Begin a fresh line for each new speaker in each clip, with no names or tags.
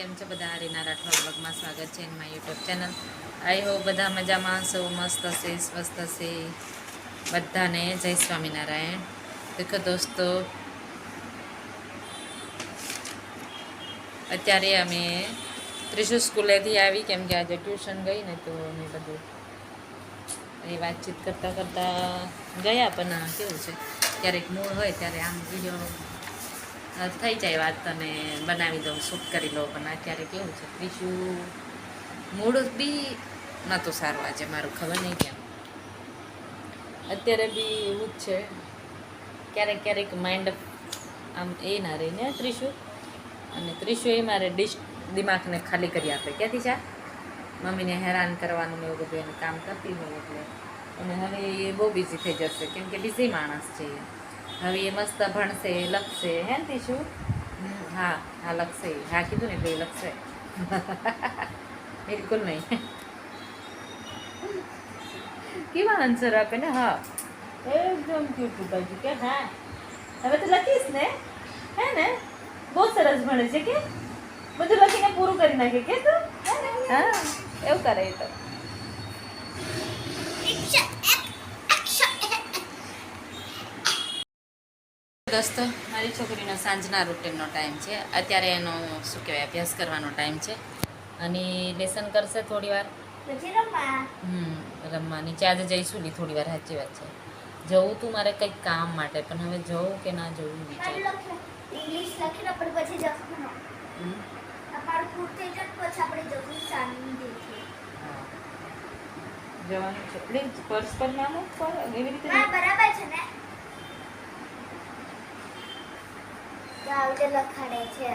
કેમ છે બધા? હરીના રાઠવા બ્લોગમાં સ્વાગત છે એમાં યુટ્યુબ ચેનલ. આઈ હો બધા મજામાં સૌ મસ્ત હશે, સ્વસ્થ હશે. બધાને જય સ્વામિનારાયણ. દેખો દોસ્તો, અત્યારે અમે ત્રિશુ સ્કૂલેથી આવી કેમ કે આજે ટ્યુશન ગઈ ને તો અમે બધું એ વાતચીત કરતાં કરતાં ગયા પણ કેવું છે? ક્યારેક મૂળ હોય ત્યારે આમ વીડિયો થઈ જાય વાત અને બનાવી દઉં શૂટ કરી લઉં, પણ અત્યારે કેવું છે બીજું મૂડ બી નહોતું સારું આજે, મારું ખબર નહીં કેમ. અત્યારે બી એવું જ છે, ક્યારેક ક્યારેક માઇન્ડ આમ એ ના રહીને ત્રિશુ અને ત્રિશુ એ મારે ડિશ દિમાગને ખાલી કરી આપે, ક્યાંથી છે મમ્મીને હેરાન કરવાનું એવું બધું, એને કામ કરતી હોય એટલે. અને હવે એ બહુ બિઝી થઈ જશે, કેમ કે બિઝી માણસ છે એ. હવે એ મસ્ત ભણશે લખશે હે ને તીશું હા હા લખશે હા કીધું ને એટલે એ લખશે. બિલકુલ નહીં. કેવા આન્સર આપે ને? હા. એકદમ ક્યુટ બાજુ કે હા. હવે તો લખીશ ને? હે ને? બહુ સરસ ભણે છે કે? બધું લખીને પૂરું કરી નાખે કે તું? હા એવું કરે એ તો. દોસ્તો મારી છોકરીનો સાંજના રૂટીનનો ટાઈમ છે. અત્યારે એનો શું કહેવાય અભ્યાસ કરવાનો ટાઈમ છે. અને લેસન કરશે થોડી વાર. હમ રમવાની આજે જઈશું લી થોડી વાર સાચી વાત છે. જવું તું મારે કંઈક કામ માટે પણ હવે જવું કે ના જવું
જવાનું ને.
છે. પ્લીઝ પર્સ પર ના પર એવી રીતે
બરાબર છે ને. આવડે લખાડે છે.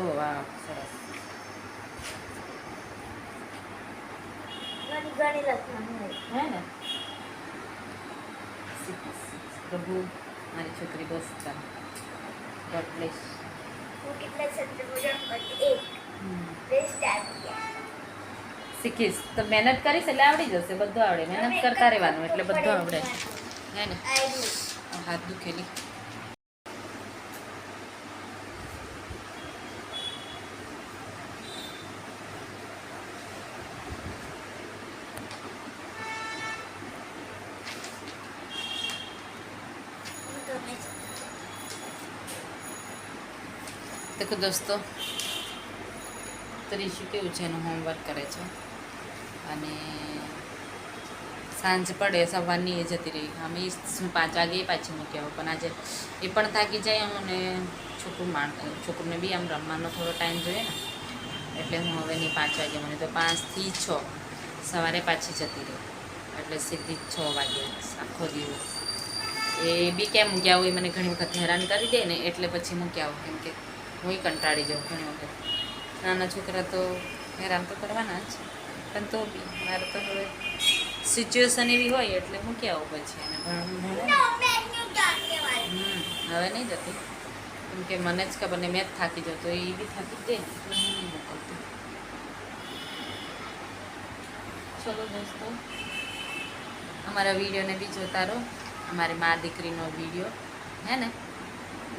ઓ વાહ સરસ.
ઘણી ઘણી લખવાનું હોય.
હે ને? શીખ, શીખ. પ્રભુ મારી છોકરી બસ ચાલ ગોડ બ્લેસ
હું કેટલા સંતમોજન કરતી? એક. બે સ્ટાર્ટ
શીખીશ. તો મહેનત કરીશ એટલે આવડી જશે બધું આવડે. મહેનત કરતા રહેવાનું એટલે બધું આવડે. હે ને? હાથ દુખેલી
ગમે છે
દેખો દોસ્તો ત્રીસું કેવું છે એનું હોમવર્ક કરે છે. અને સાંજ પડે, સવારની એ જતી રહી. અમે પાંચ વાગે પાછી મૂકી આવું. પણ આજે એ પણ થાકી જાય અને છોકરું માણ, છોકરુંને બી આમ રમવાનો થોડો ટાઈમ જોઈએ ને. એટલે હું હવે નહીં પાંચ વાગે મને તો પાંચથી છ સવારે પાછી જતી રહી. એટલે સીધી છ વાગે આખો દિવસ. એ બી કેમ મૂક્યા હોય મને ઘણી વખત હેરાન કરી દે ને એટલે પછી મૂક્યા આવું. કેમ કે હું કંટાળી જાઉં ઘણી વખત. નાના છોકરા તો હેરાન તો કરવાના જ પણ તો બી મારે તો હવે સિચ્યુએશન એવી હોય એટલે મૂકી આવું પછી એને હવે નહીં જતી. કેમ કે મને જ ખબર ને મેં જ થાકી જતો એ બી થાકી હું નહીં મોકલતી ચલો દોસ્તો, અમારા વિડીયોને બી જોતા રહો અમારી મા દીકરીનો વીડિયો. હે ને?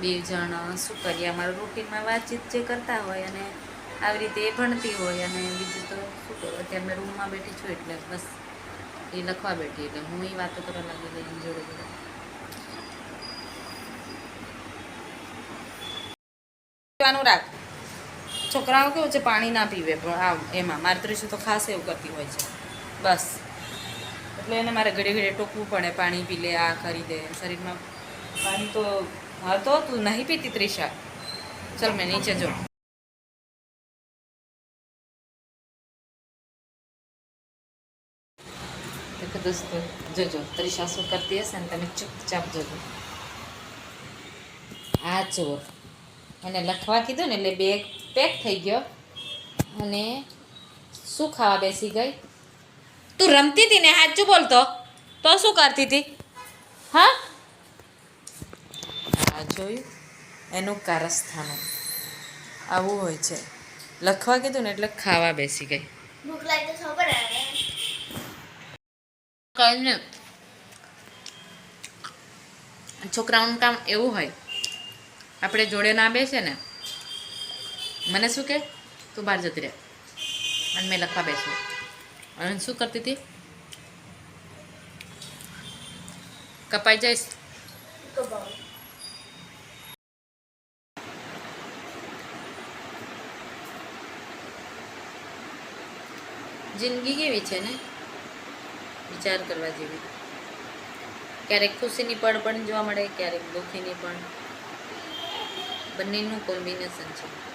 બે જણ શું કરીએ? અમારું રૂટીનમાં વાતચીત જે કરતા હોય અને આવી રીતે એ ભણતી હોય અને બીજું તો શું કરું? અત્યારે મેં રૂમમાં બેઠી છું એટલે બસ એ લખવા બેઠી એટલે હું એ વાતો કરવા લાગી ગઈ એની જોડે જોડે. પીવાનું રાખ. છોકરાઓ કેવું છે? પાણી ના પીવે, પણ આમ એમાં. મારે ત્રીસું તો ખાસ એવું કરતી હોય છે. બસ. એટલે એને મારે ઘડે ઘડે ટોકવું પડે. પાણી પી લે, આ કરી દે. શરીરમાં પાણી તો હતો તું નહીં પીતી ત્રિષા ચલ મેં નીચે જો દેખો દોસ્તો જોજો ત્રિષા શું કરતી હશે ને તમે ચૂપચાપ જોજો આ ચોર એને લખવા કીધું ને એટલે બેગ પેક થઈ ગયો અને શું ખાવા બેસી ગઈ તું રમતી હતી ને સાચું બોલતો તો શું કરતી હતી હા આ જોયું? એનું કારસ્થાનું. આવું હોય છે. લખવા કીધું ને એટલે ખાવા બેસી ગઈ.
ભૂખ લાગી તો ખબર આવે.
ને છોકરાઓનું કામ એવું હોય. આપણે જોડે ના બેસે ને. મને શું કે? તું બહાર જતી રહે. અને મેં લખવા બેસું. અને શું કરતી હતી? કપાઈ જઈશ. જિંદગી કેવી છે ને? વિચાર કરવા જેવી. ક્યારેક ખુશીની પળ પણ જોવા મળે, ક્યારેક દુઃખીની પણ. બંનેનું કોમ્બિનેશન છે.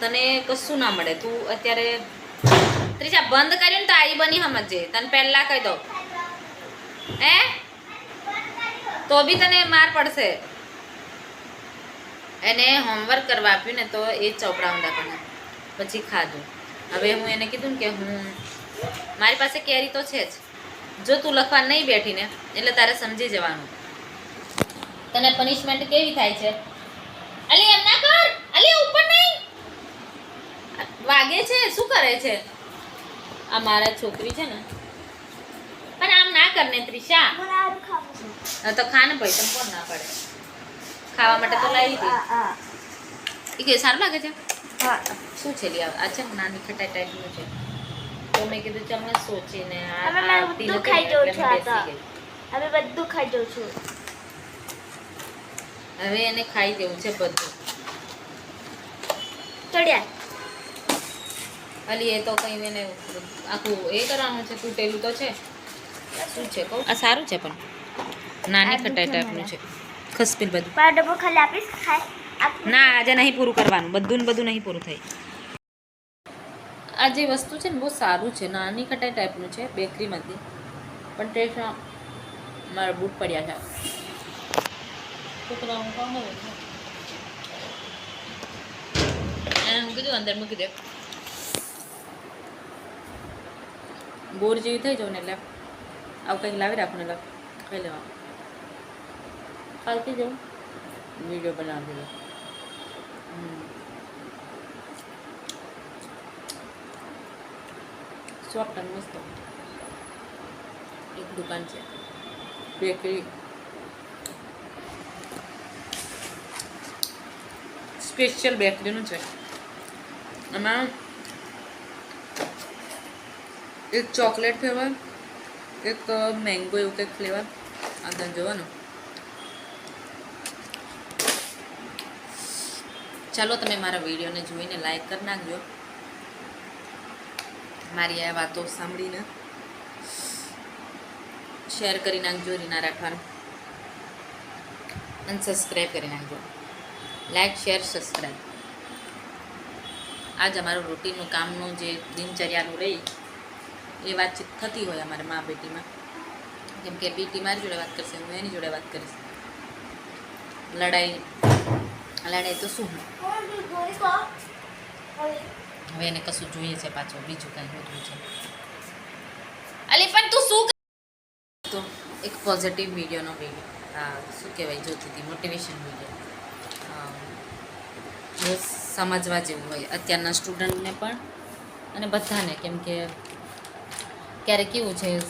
તને કશું ના મળે. તું અત્યારે ત્રીજા બંધ કર્યું ને તો આઈ બની સમજે તને પહેલા કહી દઉં. હે? તો બી તને માર પડશે. એને હોમવર્ક કરવા આપ્યું ને તો એ ચોપડા ઊંડા પણ પછી ખાધું. હવે હું એને કીધું ને કે હું, મારી પાસે કેરી તો છે જ. જો તું લખવા નહીં બેઠી ને, એટલે તારે સમજી જવાનું. તને પનિશમેન્ટ કેવી થાય છે? અલી એમ ના કર! અલી ઉપર નહીં! વાગે છે, શું કરે છે? આ મારા છોકરી છે ને પણ આમ ના કર ને ત્રિષા તો ખા ને ભાઈ તને કોણ ના પડે? ખાવા માટે તો લાવી
આ
એ કે સારું લાગે છે?
હા.
શું છે લી આ છે નાની ખટાઈ ટાઈપનું છે. તો મેં કીધું ચાલ મેં સોચીને આ
બધું ખાઈ છે આ હવે બધું ખાઈ જાઉં છું.
હવે એને ખાઈ દેવું છે બધું.
ચડ્યા.
અલી એ તો કઈ એને આખું એ કરવાનું છે તૂટેલું તો છે? શું છે કહું? આ સારું છે પણ. નાની ખટાઈ ટાઈપનું છે. ખસપીલ બધું.
ડબ્બો ખાલી આપીશ ખાય.
ના આજે નહીં પૂરું કરવાનું. બધું ને બધું નહીં પૂરું થાય. આ જે વસ્તુ છે ને બહુ સારું છે. નાની ખટાઈ ટાઈપનું છે બેકરીમાંથી. પણ ટેસ્ટમાં મારા બૂટ પડ્યા છે. છોકરાઓ કોણ હોય એને મૂકી દઉં અંદર મૂકી દે. બોર જેવી થઈ જાવ ને એટલે. આવું કંઈક લાવી રાખો ને એટલે ખાઈ લેવા ખાલતી જાઉં વીડિયો બનાવી દે સોફ્ટ અને મસ્ત એક દુકાન છે બેકરી સ્પેશિયલ બેકરીનું છે એમાં એક ચોકલેટ ફ્લેવર એક મેંગો એવું કંઈક ફ્લેવર અંદર જોવાનું. ચાલો તમે મારા વિડીયોને જોઈને લાઈક કરી નાખજો. મારી આ વાતો સાંભળીને શેર કરી નાખજો, રીના રાખવાનું. અને કરી નાખજો. લાઈક શેર સબસ્ક્રાઈબ આજ અમારું રૂટીનનું કામનું જે દિનચર્યાનું રહી એ વાતચીત થતી હોય અમારા મા બેટીમાં. જેમ કે બેટી મારી જોડે વાત કરશે, હું એની જોડે વાત કરીશ. લડાઈ લડાઈ તો શું? હવે એને કશું જોઈએ છે પાછું, બીજું કાંઈ હોતું છે. અલી, પણ તું શું તો એક પોઝિટિવ વિડીયોનો વીડિયો હા, શું કહેવાય જોતી હતી મોટિવેશન વીડિયો બહુ સમજવા જેવું હોય, અત્યારના સ્ટુડન્ટને પણ, અને બધાને, કેમ કે ક્યારેક કેવું છે?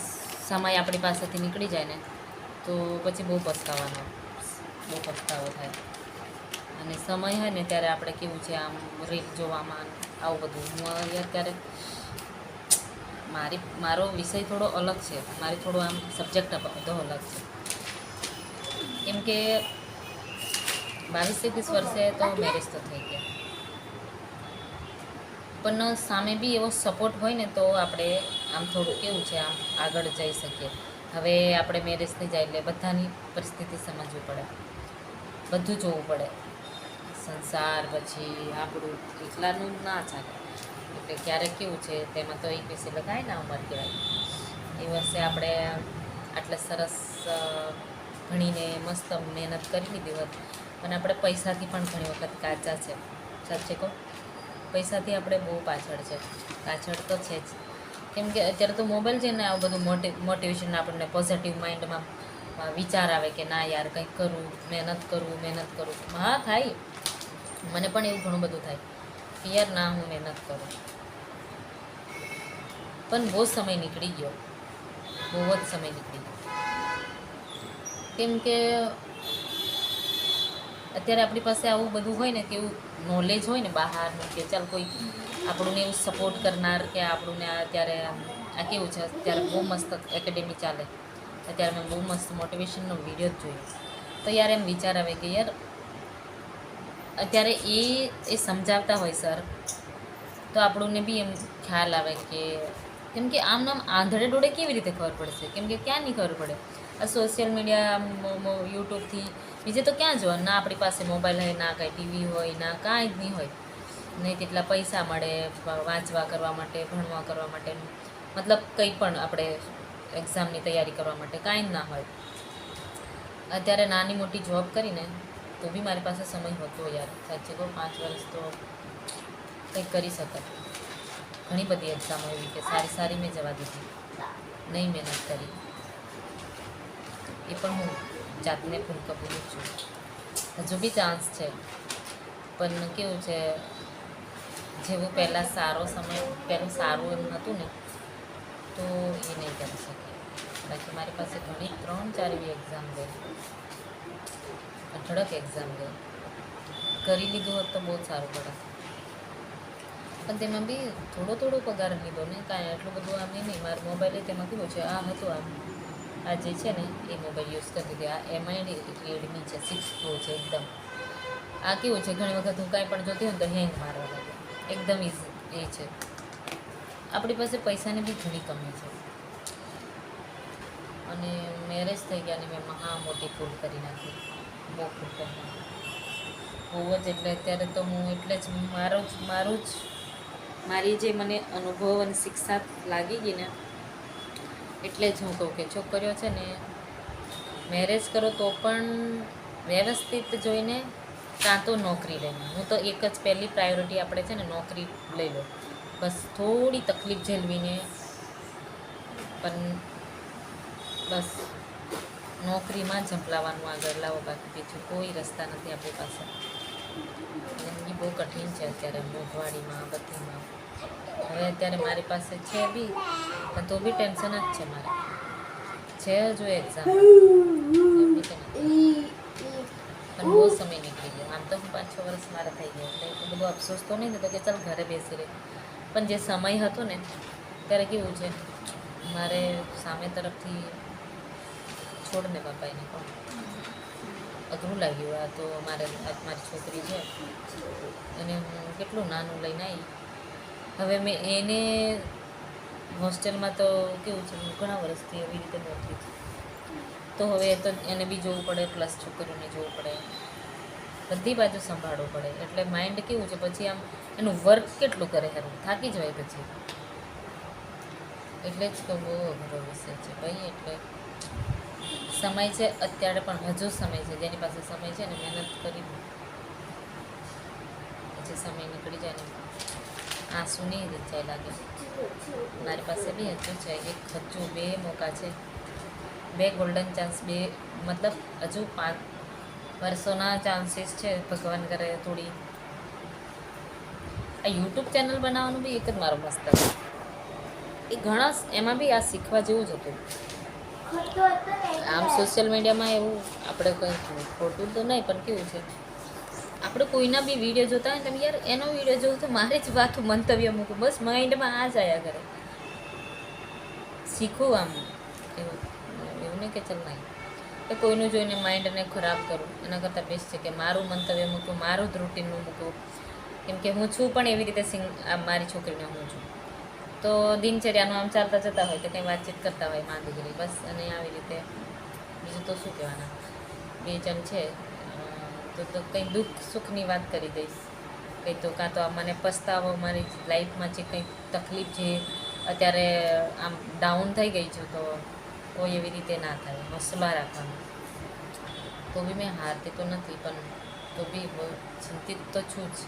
સમય આપણી પાસેથી નીકળી જાય ને, તો પછી બહુ પસ્તાવાનો, બહુ પસ્તાવો થાય. અને સમય હોય ને ત્યારે આપણે કેવું છે, આમ રીલ જોવામાં આવું બધું. હું અત્યારે, મારી, મારો વિષય થોડો અલગ છે. મારી થોડો આમ સબ્જેક્ટ બધો અલગ છે. કેમ કે બાવીસ એકવીસ વર્ષે તો મેરેજ તો થઈ ગયા. પણ સામે બી એવો સપોર્ટ હોય ને તો આપણે આમ થોડું કેવું છે, આમ આગળ જઈ શકીએ. હવે આપણે મેરેજ જાય એટલે બધાની પરિસ્થિતિ સમજવી પડે. બધું જોવું પડે. સંસાર પછી આપણું એકલાનું ના ચાલે. એટલે ક્યારેક કેવું છે, તેમાં તો એક વિશે લગાય ને ઉંમર કહેવાય. એ વર્ષે આપણે આટલે સરસ ભણીને મસ્ત મહેનત કરી લીધી હોત. અને આપણે પૈસાથી પણ ઘણી વખત કાચા છે. સાચે કહો? પૈસાથી આપણે બહુ પાછળ છે. પાછળ તો છે જ. કેમ કે અત્યારે તો મોબાઈલ છે ને આવું બધું મોટી મોટિવેશન આપણને પોઝિટિવ માઇન્ડમાં વિચાર આવે કે ના યાર કંઈક કરવું મહેનત કરવું મહેનત કરું. હા, થાય. મને પણ એવું ઘણું બધું થાય કે યાર ના, હું મહેનત કરું. પણ બહુ સમય નીકળી ગયો. બહુ જ સમય નીકળી ગયો. કેમ કે અત્યારે આપણી પાસે આવું બધું હોય ને કે એવું નોલેજ હોય ને બહારનું કે ચાલ કોઈ આપણને એવું સપોર્ટ કરનાર કે આપણને અત્યારે આ કેવું છે? અત્યારે બહુ મસ્ત એકેડેમી ચાલે. અત્યારે મેં બહુ મસ્ત મોટિવેશનનો વીડિયો જ જોયો તો યાર એમ વિચાર આવે કે યાર, અત્યારે એ એ સમજાવતા હોય સર તો આપણને બી એમ ખ્યાલ આવે કે, કેમ કે આમ નામ આંધળે ડોળે કેવી રીતે ખબર પડશે? કેમ કે ક્યાં નહીં ખબર પડે? આ સોશિયલ મીડિયા યુટ્યુબથી બીજે તો ક્યાં જોવા ના આપણી પાસે મોબાઈલ હોય, ના કાંઈ ટીવી હોય, ના કાંઈ જ નહીં હોય. નહીં તેટલા પૈસા મળે વાંચવા કરવા માટે, ભણવા કરવા માટે, મતલબ કંઈ પણ આપણે એક્ઝામની તૈયારી કરવા માટે કાંઈ જ ના હોય. અત્યારે નાની મોટી જોબ કરીને તો બી મારી પાસે સમય હતો યાર. સાચે કહું, પાંચ વર્ષ તો કંઈક કરી શકાય. ઘણી બધી એક્ઝામો એવી કે સારી સારી મેં જવા દીધી. નહીં મહેનત કરી. એ પણ હું જાતને ફૂલ કબૂલું છું. હજુ બી ચાન્સ છે. પણ કેવું છે જેવું પહેલાં સારો સમય, પહેલું સારું એમ હતું ને, તો એ નહીં કરી શકે બાકી મારી પાસે ઘણી ત્રણ ચાર એવી એક્ઝામ ગઈ. અઢળક એક્ઝામ ગઈ. કરી લીધું હોત તો બહુ સારું પડે પણ તેમાં બી થોડો થોડો પગાર લીધો ને, કાંઈ એટલું બધું આમ નહીં. મારું મોબાઈલ તેમાં કેવું છે, આ હતું આમ. આ જે છે ને, એ મોબાઈલ યુઝ કરતી હતી આ એમઆઈ રેડમી છે સિક્સ પ્રો છે, એકદમ. આ કેવું છે? ઘણી વખત હું કાંઈ પણ જોતી હોય તો હેંગ મારવા એકદમ ઇઝી એ છે. આપણી પાસે પૈસાની બી ઘણી કમી છે. અને મેરેજ થઈ ગયા ને મેં મહા મોટી ભૂલ કરી નાખી. બહુ ભૂલ કરી નાખી. બહુ જ એટલે અત્યારે તો હું એટલે જ મારો જ, મારું જ, મારી જે મને અનુભવ અને શિક્ષા લાગી ગઈ ને, એટલે જ હું કહું કે છોકરીઓ છે ને મેરેજ કરો તો પણ વ્યવસ્થિત જોઈને કાં તો નોકરી લઈને હું તો એક જ પહેલી પ્રાયોરિટી આપણે છે ને નોકરી લઈ લો બસ થોડી તકલીફ ઝેલવીને પણ બસ નોકરીમાં ઝંપલાવાનું આગળ લાવો બાકી બીજું કોઈ રસ્તા નથી આપણી પાસે. જિંદગી બહુ કઠિન છે અત્યારે મોંઘવાડીમાં બધીમાં. હવે અત્યારે મારી પાસે છે બી પણ તો બી ટેન્શન જ છે મારે. છે હજુ એક્ઝામ પણ બહુ સમય નીકળી ગયો. આમ તો હું પાંચ છ વર્ષ મારા થઈ ગયા. એટલે એટલું બધો અફસોસ તો નહીં થતો કે ચાલ ઘરે બેસી રહે. પણ જે સમય હતો ને, ત્યારે કેવું છે, મારે સામે તરફથી છોડ ને બાપા પણ અઘરું લાગ્યું. આ તો મારે મારી છોકરી છે. અને હું કેટલું નાનું લઈને આવી હવે મેં એને હોસ્ટેલમાં તો કેવું છે, હું ઘણા વર્ષથી એવી રીતે નહોતી તો હવે તો એને બી જોવું પડે પ્લસ છોકરીઓને જોવું પડે. બધી બાજુ સંભાળવું પડે. એટલે માઇન્ડ કેવું છે? પછી આમ એનું વર્ક કેટલું કરે હેરું થાકી જાય પછી. એટલે જ કહું બહુ અઘરો વિષય છે ભાઈ, એટલે સમય છે, અત્યારે પણ હજુ સમય છે. જેની પાસે સમય છે ને મહેનત કરી પછી સમય નીકળી જાય ને આંસુ નહીં રીચાય લાગે. મારી પાસે બી હજુ છે. એક હજુ બે મોકા છે. બે ગોલ્ડન ચાન્સ બે મતલબ હજુ પાંચ વર્ષોના ચાન્સીસ છે, ભગવાન કરે થોડી. આ યુટ્યુબ ચેનલ બનાવવાનું બી એક જ મારો મસ્ત એ ઘણા એમાં બી આ શીખવા જેવું જ હતું. આમ સોશિયલ મીડિયામાં એવું આપણે કંઈ ખોટું તો નહીં, પણ કેવું છે. આપણે કોઈના બી વીડિયો જોતા હોય ને યાર એનો વીડિયો જોઉં તો મારે જ વાત મંતવ્ય મૂકું. બસ માઇન્ડમાં આ જ આવ્યા કરે. શીખવું આમ, એવું. નહીં કે ચાલ નહીં કે કોઈનું જોઈને માઇન્ડને ખરાબ કરું, એના કરતાં બેસ્ટ છે કે મારું મંતવ્ય મૂકું, મારું જ રૂટીનનું મૂકું. કેમ કે હું છું પણ એવી રીતે સિંગ મારી છોકરીને હું છું. તો દિનચર્યાનું આમ ચાલતા જતા હોય તો કંઈ વાતચીત કરતા હોયમાં દીકરી બસ. અને આવી રીતે બીજું તો શું કહેવાના? બે જણ છે તો તો કંઈ દુઃખ સુખની વાત કરી દઈશ. કંઈ તો કાં તો મને પસ્તાવો, મારી લાઈફમાં જે કંઈ તકલીફ છે અત્યારે આમ ડાઉન થઈ ગઈ છું, તો કોઈ એવી રીતે ના થાય હોસલા રાખવાનું. તો બી મેં હારતી તો નથી પણ તો બી ચિંતિત તો છું જ.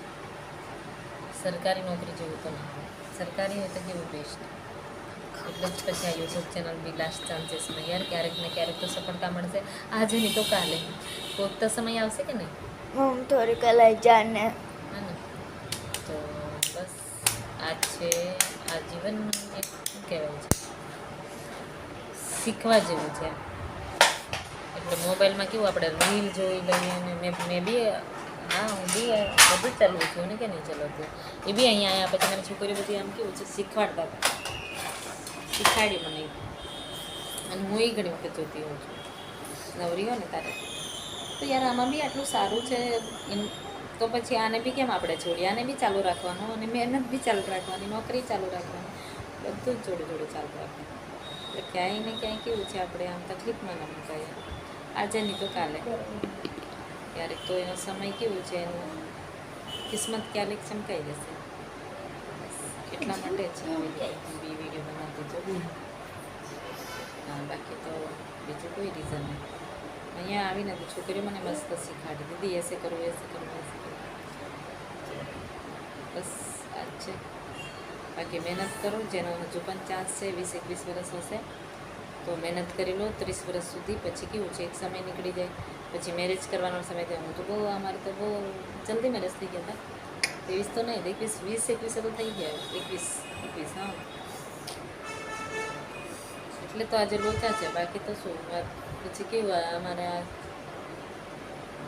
સરકારી નોકરી જેવું તો ના હોય. સરકારી હોય તો કેવું બેસ્ટ એટલે જ પછી આ યુટ્યુબ ચેનલ બી લાસ્ટ ચાન્સીસમાં યાર ક્યારેક ને ક્યારેક તો સફળતા મળશે. આજે નહીં તો કાલે. કોઈક તો સમય આવશે કે નહીં?
હું થોડી કલાઈ જાને
તો બસ આ છે આ જીવન એક કહેવાય? છે શીખવા જેવું છે. એટલે મોબાઈલમાં કેવું આપણે રીલ જોઈ લઈએ અને મેં મેં બી, હા, હું બી બધું જ છું કે નહીં ચલાવતું એ બી અહીંયા આવ્યા પછી મારી છોકરીઓ બધી આમ કેવું છે, શીખવાડતા હતા. શીખવાડી મને અને હું એ ઘણી વખત જોતી હોઉં છું. નવરી હોય ને તારે. તો યાર આમાં બી આટલું સારું છે તો પછી આને બી કેમ આપણે છોડીએ આને બી ચાલુ રાખવાનું અને મહેનત બી ચાલુ રાખવાની, નોકરી ચાલુ રાખવાની. બધું જ જોડે જોડે ચાલુ રાખવાનું. એટલે ક્યાંય ને ક્યાંય કેવું છે આપણે આમ તકલીફમાં ના મુકાઈએ આજે નહીં તો કાલે. ક્યારેક તો એનો સમય કેવું છે એનું કિસ્મત ક્યારેક ચમકાઈ જશે. એટલા માટે જ બી વીડિયો બનાવતી દીધો હા બાકી તો બીજું કોઈ રીઝન નહીં. અહીંયા આવીને તો છોકરીઓ મને મસ્ત શીખવાડી દીદી એસે કરવું એસે કરવું એસે કરવું બસ આજ છે. બાકી મહેનત કરો, જેનો હજુ પણ ચાન્સ છે, વીસ, એકવીસ વર્ષ હશે, તો મહેનત કરી લો, ત્રીસ વર્ષ સુધી પછી કેવું છે, એક સમય નીકળી જાય, પછી મેરેજ કરવાનો સમય થાય. હું તો બહુ, અમારે તો બહુ જલ્દી મેરેજ થઈ ગયા હતા. ત્રેવીસ તો નહીં, એકવીસ, વીસ, એકવીસ તો થઈ ગયા. એકવીસ એકવીસ, હા. એટલે તો આજે લોચા છે, બાકી તો શું? વાત, પછી કેવું, આ અમારા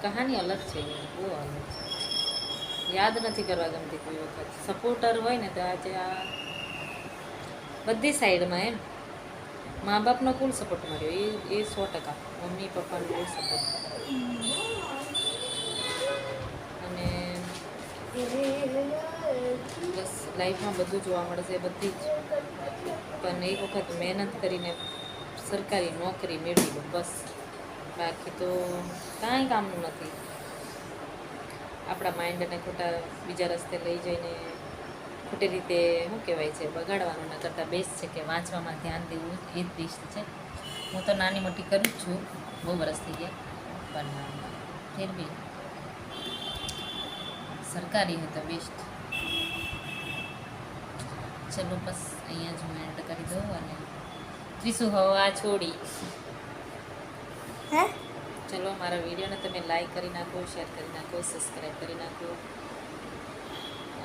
કહાની અલગ છે, બહુ અલગ છે. યાદ નથી કરવા ગમતી કોઈ વખત. સપોર્ટર હોય ને તો આજે આ બધી સાઈડમાં એમ. મા બાપનો ફૂલ સપોર્ટ મળ્યો. એ એ સો ટકા. મમ્મી, પપ્પાનો ફૂલ સપોર્ટ અને બસ લાઈફમાં બધું જોવા મળશે, બધી જ. પણ એક વખત મહેનત કરીને સરકારી નોકરી મેળવી બસ. બાકી તો કાંઈ કામનું નથી. આપણા માઇન્ડને ખોટા બીજા રસ્તે લઈ જઈને ખોટી રીતે શું કહેવાય છે, બગાડવાનું ના કરતાં બેસ્ટ છે કે વાંચવામાં ધ્યાન દેવું એ જ બેસ્ટ છે. હું તો નાની મોટી કરું જ છું, બહુ વરસ થઈ ગયા, પણ ફેર બી સરકારી હોય તો બેસ્ટ ચલો બસ, અહીંયા જ હું એન્ડ કરી દઉં અને ત્રીસું હવા છોડી.
હે?
ચલો, મારા વિડીયોને તમે લાઈક કરી નાખો શેર કરી નાખો સબસ્ક્રાઈબ કરી નાખો.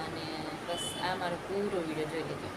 અને બસ, આ મારો પૂરો વીડિયો જોઈ લેજો.